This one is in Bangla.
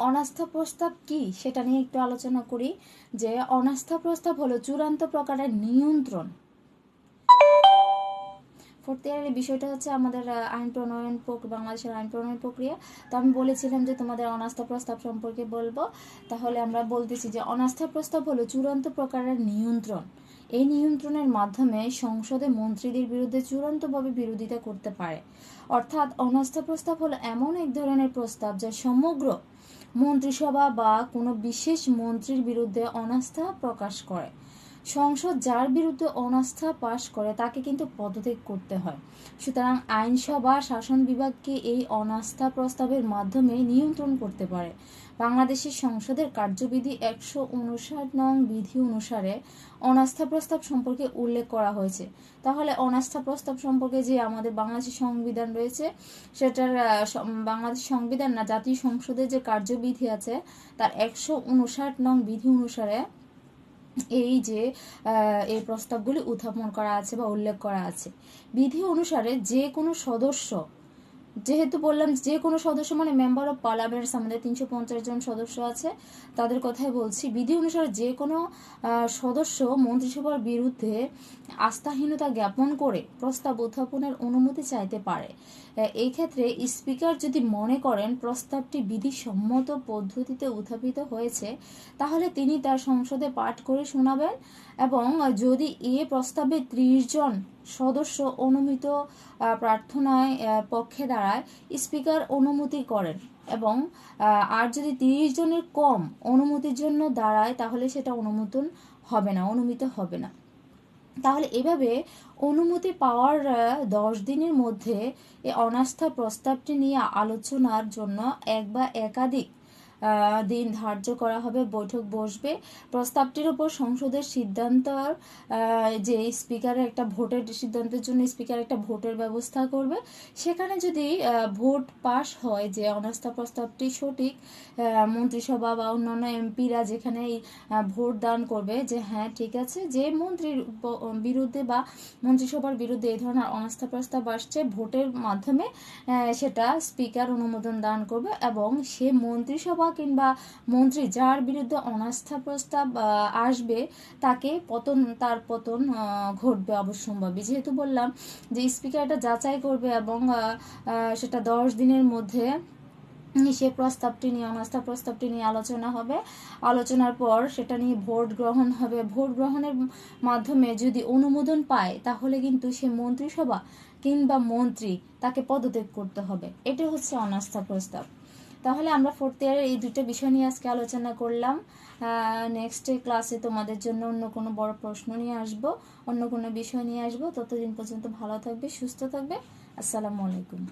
অনাস্থা প্রস্তাব কি? সেটা নিয়ে একটু আলোচনা করি, যে অনাস্থা প্রস্তাব হলো চূড়ান্ত প্রকারের নিয়ন্ত্রণ। ফোর্থ ইয়ারের বিষয়টা হচ্ছে আমাদের আইন প্রণয়ন বাংলাদেশের আইন প্রণয়ন প্রক্রিয়া। তো আমি বলেছিলাম যে তোমাদের অনাস্থা প্রস্তাব সম্পর্কে বলব। তাহলে আমরা বলতেছি যে অনাস্থা প্রস্তাব হলো চূড়ান্ত প্রকারের নিয়ন্ত্রণ। এই নিয়ন্ত্রণের মাধ্যমে সংসদে মন্ত্রীদের বিরুদ্ধে চূড়ান্তভাবে বিরোধিতা করতে পারে। অর্থাৎ অনাস্থা প্রস্তাব হলো এমন এক ধরনের প্রস্তাব যা সমগ্র মন্ত্রিসভা বা কোনো বিশেষ মন্ত্রীর বিরুদ্ধে অনাস্থা প্রকাশ করে। সংসদ যার বিরুদ্ধে অনাস্থা পাশ করে, তাকে কিন্তু পদত্যাগ করতে হয়। সুতরাং আইনসভা, শাসন বিভাগকে এই অনাস্থা প্রস্তাবের মাধ্যমে নিয়ন্ত্রণ করতে পারে। বাংলাদেশের সংসদের কার্যবিধি একশো উনষাট নং বিধি অনুসারে অনাস্থা প্রস্তাব সম্পর্কে উল্লেখ করা হয়েছে। তাহলে অনাস্থা প্রস্তাব সম্পর্কে যে আমাদের বাংলাদেশের সংবিধান রয়েছে, সেটার বাংলাদেশ সংবিধান না, জাতীয় সংসদের যে কার্যবিধি আছে, তার একশো উনষাট নং বিধি অনুসারে এই যে এই প্রস্তাবগুলি উত্থাপন করা আছে বা উল্লেখ করা আছে। বিধি অনুসারে যে কোনো সদস্য যেহেতু বললাম যে কোনো সদস্য মানে মেম্বার অফ পার্লামেন্টস আমাদের তিনশো পঞ্চাশ জন সদস্য আছে, তাদের কথাই বলছি। বিধি অনুসারে যে কোনো সদস্য মন্ত্রিসভার বিরুদ্ধে আস্থাহীনতা জ্ঞাপন করে প্রস্তাব উত্থাপনের অনুমতি চাইতে পারে। এই ক্ষেত্রে স্পিকার যদি মনে করেন প্রস্তাবটি বিধিসম্মত পদ্ধতিতে উত্থাপিত হয়েছে, তাহলে তিনি তার সংসদে পাঠ করে শোনাবেন এবং যদি এ প্রস্তাবে ত্রিশ জন সদস্য অনুমিত প্রার্থনায় পক্ষে দাঁড়ায় স্পিকার অনুমতি করেন এবং আর যদি তিরিশ জনের কম অনুমতির জন্য দাঁড়ায় তাহলে সেটা অনুমোদন হবে না, অনুমিত হবে না। তাহলে এভাবে অনুমতি পাওয়ার দশ দিনের মধ্যে এ অনাস্থা প্রস্তাবটি নিয়ে আলোচনার জন্য এক বা একাধিক দিন ধার্য করা হবে, বৈঠক বসবে। প্রস্তাবটির উপর সংসদের সিদ্ধান্ত যে স্পিকারের একটা ভোটের সিদ্ধান্তের জন্য স্পিকার একটা ভোটের ব্যবস্থা করবে। সেখানে যদি ভোট পাশ হয় যে অনাস্থা প্রস্তাবটি সঠিক মন্ত্রিসভা বা অন্যান্য এমপিরা যেখানে ভোট দান করবে যে হ্যাঁ ঠিক আছে, যে মন্ত্রীর বিরুদ্ধে বা মন্ত্রিসভার বিরুদ্ধে এই ধরনের অনাস্থা প্রস্তাব আসছে, ভোটের মাধ্যমে সেটা স্পিকার অনুমোদন দান করবে এবং সে মন্ত্রিসভা কিংবা মন্ত্রী যার বিরুদ্ধে অনাস্থা প্রস্তাব আসবে, তাকে পতন, তার পতন ঘটবে অবশ্যম্ভাবী। যেহেতু বললাম যে স্পিকার এটা যাচাই করবে এবং সেটা দশ দিনের মধ্যে সে প্রস্তাবটি নিয়ে, অনাস্থা প্রস্তাবটি নিয়ে আলোচনা হবে। আলোচনার পর সেটা নিয়ে ভোট গ্রহণ হবে। ভোট গ্রহণের মাধ্যমে যদি অনুমোদন পায়, তাহলে কিন্তু সে মন্ত্রিসভা কিংবা মন্ত্রী তাকে পদত্যাগ করতে হবে। এটা হচ্ছে অনাস্থা প্রস্তাব। তাহলে আমরা ফোর্থ ইয়ারের এই দুটো বিষয় নিয়ে আজকে আলোচনা করলাম। নেক্সট ক্লাসে তোমাদের জন্য অন্য কোনো বড় প্রশ্ন নিয়ে আসব, অন্য কোনো বিষয় নিয়ে আসব। ততদিন পর্যন্ত ভালো থাকবে, সুস্থ থাকবে। আসসালামু আলাইকুম।